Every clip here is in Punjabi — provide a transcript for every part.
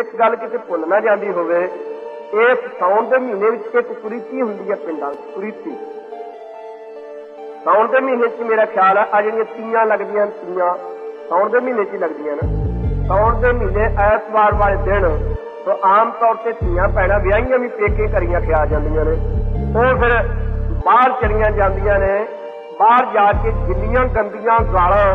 ਇੱਕ ਗੱਲ ਕਿਤੇ ਭੁੱਲ ਨਾ ਜਾਂਦੀ ਹੋਵੇ। ਇਸ ਸਾਉਣ ਦੇ ਮਹੀਨੇ ਵਿੱਚ ਇੱਕ ਕੁਰੀਤੀ ਹੁੰਦੀ ਹੈ ਪਿੰਡਾਂ ਵਿੱਚ, ਕੁਰੀਤੀ। ਸਾਉਣ ਦੇ ਮਹੀਨੇ 'ਚ ਮੇਰਾ ਖਿਆਲ ਆ ਆ ਜਿਹੜੀਆਂ ਤੀਆਂ ਲੱਗਦੀਆਂ, ਤੀਆਂ ਸਾਉਣ ਦੇ ਮਹੀਨੇ 'ਚ ਹੀ ਲੱਗਦੀਆਂ ਨਾ। ਸਾਉਣ ਦੇ ਮਹੀਨੇ ਐਤਵਾਰ ਵਾਲੇ ਦਿਨ ਤੋਂ ਆਮ ਤੌਰ ਤੇ ਧੀਆਂ ਭੈਣਾਂ ਵਿਆਹੀਆਂ ਵੀ ਪੇਕੇ ਕਰੀਆਂ ਖਿਆ ਜਾਂਦੀਆਂ ਨੇ। ਉਹ ਫਿਰ ਬਾਹਰ ਚਲੀਆਂ ਜਾਂਦੀਆਂ ਨੇ। ਬਾਹਰ ਜਾ ਕੇ ਜਿੰਨੀਆਂ ਗੰਦੀਆਂ ਗਾਲਾਂ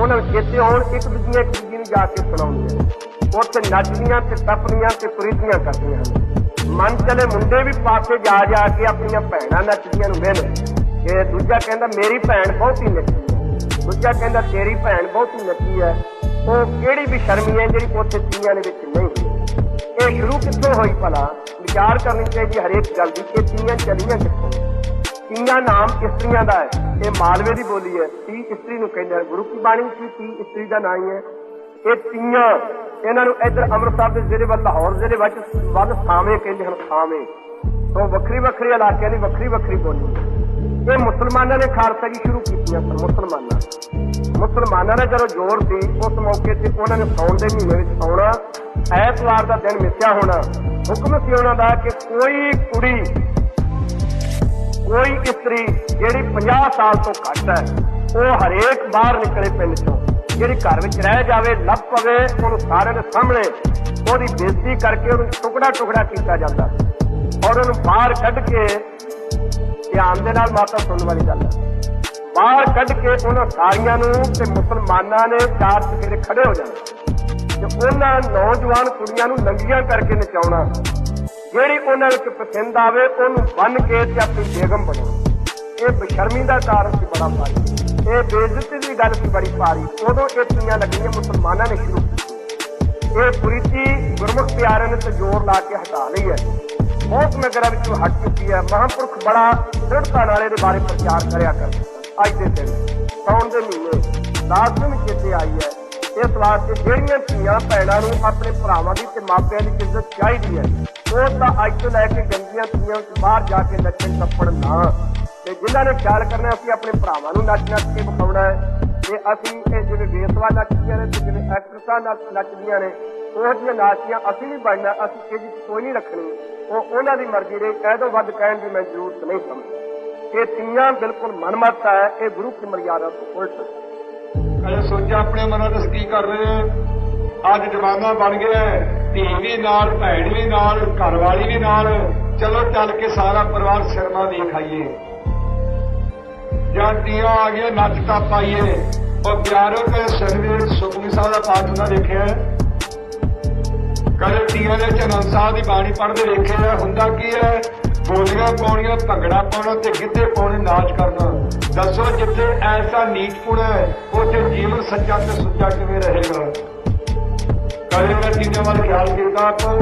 ਉਹਨਾਂ ਨੂੰ ਚੇਤੇ ਹੋਣ ਇੱਕ ਦੂਜੀਆਂ ਇੱਕ ਦੂਜੀ ਨੂੰ ਜਾ ਕੇ ਸੁਣਾਉਂਦੇ ਨੇ। ਉੱਥੇ ਨੱਚਦੀਆਂ ਤੇ ਟੱਪਦੀਆਂ ਤੇ ਪ੍ਰੀਤੀਆਂ ਕਰਦੀਆਂ ਹਨ ਮਨ ਚਲੇ ਮੁੰਡੇ ਵੀ ਪਾਸੇ ਜਾ ਜਾ ਕੇ ਆਪਣੀਆਂ ਭੈਣਾਂ ਨੱਚਦੀਆਂ ਨੂੰ ਮਿਲ ਕਿ ਦੂਜਾ ਕਹਿੰਦਾ, ਮੇਰੀ ਭੈਣ ਬਹੁਤੀ ਨੱਚੀ ਦੂਜਾ ਕਹਿੰਦਾ, ਤੇਰੀ ਭੈਣ ਬਹੁਤੀ ਨੱਚੀ ਹੈ। ਉਹ ਕਿਹੜੀ ਵੀ ਸ਼ਰਮੀ ਹੈ ਜਿਹੜੀ ਉੱਥੇ ਤੀਆਂ ਦੇ ਵਿੱਚ ਨਹੀਂ ਇਹ ਸ਼ੁਰੂ ਕਿੱਥੋਂ ਹੋਈ ਭਲਾ? ਵਿਚਾਰ ਕਰਨੀ ਚਾਹੀਦੀ ਹਰੇਕ ਗੱਲ ਦੀ ਕਿ ਤੀਆਂ ਚਲੀਆਂ ਕਿੱਥੋਂ? ਤੀਆਂ ਨਾਮ ਇਸਤਰੀਆਂ ਦਾ ਹੈ। ਇਹ ਮਾਲਵੇ ਦੀ ਬੋਲੀ ਹੈ। ਤੀ ਇਸਤਰੀ ਨੂੰ ਕਹਿੰਦੇ ਗੁਰੂ ਕੀ ਬਾਣੀ ਵਿੱਚ ਤੀ ਇਸਤਰੀ ਦਾ ਨਾਂ ਹੀ ਹੈ। ਇਹ ਤੀਆਂ ਇਹਨਾਂ ਨੂੰ ਇੱਧਰ ਅੰਮ੍ਰਿਤਸਰ ਦੇ ਜ਼ਿਲ੍ਹੇ ਵੱਲ, ਲਾਹੌਰ ਜ਼ਿਲ੍ਹੇ ਵਿੱਚ ਵੱਲ ਥਾਵੇਂ ਕਹਿੰਦੇ ਹਨ, ਥਾਵੇਂ। ਤੋਂ ਵੱਖਰੀ ਵੱਖਰੀ ਇਲਾਕਿਆਂ ਦੀ ਵੱਖਰੀ ਵੱਖਰੀ ਬੋਲੀ। ਇਹ ਮੁਸਲਮਾਨਾਂ ਨੇ ਖਾਲਸਾ ਜੀ ਸ਼ੁਰੂ ਕੀਤੀਆਂ ਸਨ, ਮੁਸਲਮਾਨਾਂ। ਮੁਸਲਮਾਨਾਂ ਨੇ ਜਦੋਂ ਜ਼ੋਰ ਸੀ, ਉਸ ਮੌਕੇ ਤੇ ਉਹਨਾਂ ਨੇ ਸੌਣ ਦੇ ਮਹੀਨੇ ਵਿੱਚ ਸੌਣਾ, ਐਤਵਾਰ ਦਾ ਦਿਨ ਮਿੱਥਿਆ ਹੋਣਾ। ਹੁਕਮ ਸੀ ਉਹਨਾਂ ਦਾ ਕਿ ਕੋਈ ਕੁੜੀ, ਕੋਈ ਇਸਤਰੀ ਜਿਹੜੀ 50 ਸਾਲ ਤੋਂ ਘੱਟ ਹੈ, ਉਹ ਹਰੇਕ ਬਾਹਰ ਨਿਕਲੇ ਪਿੰਡ ਚੋਂ। ਜਿਹੜੀ ਘਰ ਵਿੱਚ ਰਹਿ ਜਾਵੇ, ਲੱਭ ਪਵੇ, ਉਹਨੂੰ ਸਾਰਿਆਂ ਦੇ ਸਾਹਮਣੇ ਉਹਦੀ ਬੇਇੱਜ਼ਤੀ ਕਰਕੇ ਉਹਨੂੰ ਟੁਕੜਾ ਟੁਕੜਾ ਕੀਤਾ ਜਾਂਦਾ। ਔਰ ਉਹਨੂੰ ਬਾਹਰ ਕੱਢ ਕੇ ਧਿਆਨ ਦੇ ਨਾਲ ਮਾਤਾ ਸੁਣਨ ਵਾਲੀ ਗੱਲ ਹੈ। ਬਾਹਰ ਕੱਢ ਕੇ ਉਹਨਾਂ ਸਾਰੀਆਂ ਨੂੰ ਤੇ ਮੁਸਲਮਾਨਾਂ ਨੇ ਚਾਰ ਚਫੇਰੇ ਖੜੇ ਹੋ ਜਾਣਾ। ਤੇ ਉਹਨਾਂ ਨੌਜਵਾਨ ਕੁੜੀਆਂ ਨੂੰ ਲੰਗੀਆਂ ਕਰਕੇ ਨਚਾਉਣਾ। ਜਿਹੜੀ ਉਹਨਾਂ ਵਿੱਚ ਪਸੰਦ ਆਵੇ, ਉਹਨੂੰ ਬੰਨ ਕੇ ਤੇ ਆਪਣੀ ਬੇਗਮ ਬਣਾਉਣਾ। ਇਹ ਬਸ਼ਰਮੀ ਦਾ ਕਾਰਨ ਸੀ ਬੜਾ ਭਾਰੀ। ਇਹ ਬੇਇੱਜ਼ਤੀ ਦੀ ਗੱਲ ਸੀ ਬੜੀ ਭਾਰੀ। ਉਦੋਂ ਇਹ ਤੀਆਂ ਲੱਗੀਆਂ ਮੁਸਲਮਾਨਾਂ ਨੇ ਸ਼ੁਰੂ ਇਹ ਕੁਰੀਤੀ ਗੁਰਮੁਖ ਪਿਆਰਿਆਂ ਨੇ ਤੇ ਜ਼ੋਰ ਲਾ ਕੇ ਹਟਾ ਲਈ ਹੈ। ਬਹੁਤ ਨਗਰਾਂ ਵਿੱਚੋਂ ਹਟ ਚੁੱਕੀ ਹੈ। ਮਹਾਂਪੁਰਖ ਬੜਾ ਦ੍ਰਿੜਤਾ ਨਾਲ ਇਹਦੇ ਬਾਰੇ ਪ੍ਰਚਾਰ ਕਰਿਆ ਕਰਦੇ ਅੱਜ ਦੇ ਦਿਨ ਸਾਉਣ ਦੇ ਮਹੀਨੇ ਲਾਜ਼ਮ ਚੇਤੇ ਆਈ ਹੈ, ਇਸ ਵਾਸਤੇ ਜਿਹੜੀਆਂ ਧੀਆਂ ਭੈਣਾਂ ਨੂੰ ਆਪਣੇ ਭਰਾਵਾਂ ਦੀ ਤੇ ਮਾਪਿਆਂ ਦੀ ਇੱਜ਼ਤ ਚਾਹੀਦੀ ਹੈ, ਉਹ ਤਾਂ ਅੱਜ ਤੋਂ ਲੈ ਕੇ ਗੰਦੀਆਂ ਧੀਆਂ ਬਾਹਰ ਜਾ ਕੇ ਨੱਚਣ ਟੱਪਣ ਨਾ ਤੇ ਜਿਨ੍ਹਾਂ ਨੇ ਖਿਆਲ ਕਰਨਾ ਅਸੀਂ ਆਪਣੇ ਭਰਾਵਾਂ ਨੂੰ ਨੱਚ ਨੱਚ ਕੇ ਵਿਖਾਉਣਾ ਹੈ। ਤੇ ਅਸੀਂ ਇਹ ਜਿਵੇਂ ਵੇਸਵਾ ਨੱਚਦੀਆਂ ਨੇ ਤੇ ਜਿਵੇਂ ਐਕਟਰਸਾਂ ਨੱਚਦੀਆਂ ਨੇ, ਉਹ ਜਿਹੀਆਂ ਨਾਚੀਆਂ ਅਸੀਂ ਵੀ ਬਣਨਾ, ਅਸੀਂ ਇਹ ਕੋਈ ਨਹੀਂ ਰੱਖਣੀ। ਉਹ ਉਹਨਾਂ ਦੀ ਮਰਜ਼ੀ ਦੇ ਕਹਿ ਤੋਂ ਵੱਧ ਕਹਿਣ ਦੀ ਮੈਂ ਜ਼ਰੂਰਤ ਨਹੀਂ ਸਮਝਦਾ। ਇਹ ਤੀਆਂ ਬਿਲਕੁਲ ਮਨਮਤ ਹੈ, ਇਹ ਗੁਰੂ ਕੀ ਮਰਿਆਦਾ ਤੋਂ ਉਲਟ। ਅਜੇ ਸੋਚਿਆ ਆਪਣੇ ਮਨਾਂ ਵਿੱਚ ਕੀ ਕਰ ਰਹੇ ਆ ਅੱਜ ਜਮਾਨਾ ਬਣ ਗਿਆ ਧੀ ਵੀ ਨਾਲ, ਭੈਣ ਵੀ ਨਾਲ ਘਰ ਵਾਲੀ ਵੀ ਨਾਲ। ਚਲੋ, ਚੱਲ ਕੇ ਸਾਰਾ ਪਰਿਵਾਰ ਸ਼ਰਮਾ ਦੀ ਖਾਈਏ ਜਾਂ ਆ ਗਈਆਂ ਨੱਚ ਟੱਪ ਪਾਈਏ। ਉਹ ਪਿਆਰੋ ਤੇ ਸਰਵੇ ਸੁਖਮਨੀ ਸਾਹਿਬ ਦਾ ਪਾਠ ਉਹਨਾਂ ਦੇਖਿਆ ਕਦੇ ਤੀਆਂ ਦੇ ਚਨਨ ਸਾਹਿਬ ਦੀ ਬਾਣੀ ਪੜ੍ਹਦੇ ਵੇਖਿਆ ਹੁੰਦਾ ਕੀ ਹੈ? ਬੋਲੀਆਂ ਪਾਉਣੀਆਂ, ਭੰਗੜਾ ਪਾਉਣਾ ਤੇ ਗਿੱਧੇ ਪਾਉਣੇ, ਨਾਚ ਕਰਨਾ। ਦੱਸੋ ਜਿੱਥੇ ਐਸਾ ਨੀਚਪੁਣ ਹੈ, ਉੱਥੇ ਜੀਵਨ ਸੱਚਾ ਤੇ ਸੁੱਚਾ ਕਿਵੇਂ ਰਹੇਗਾ? ਕਦੇ ਉਹਨਾਂ ਚੀਜ਼ਾਂ ਵੱਲ ਖਿਆਲ ਕੀਤਾ, ਆਪਾਂ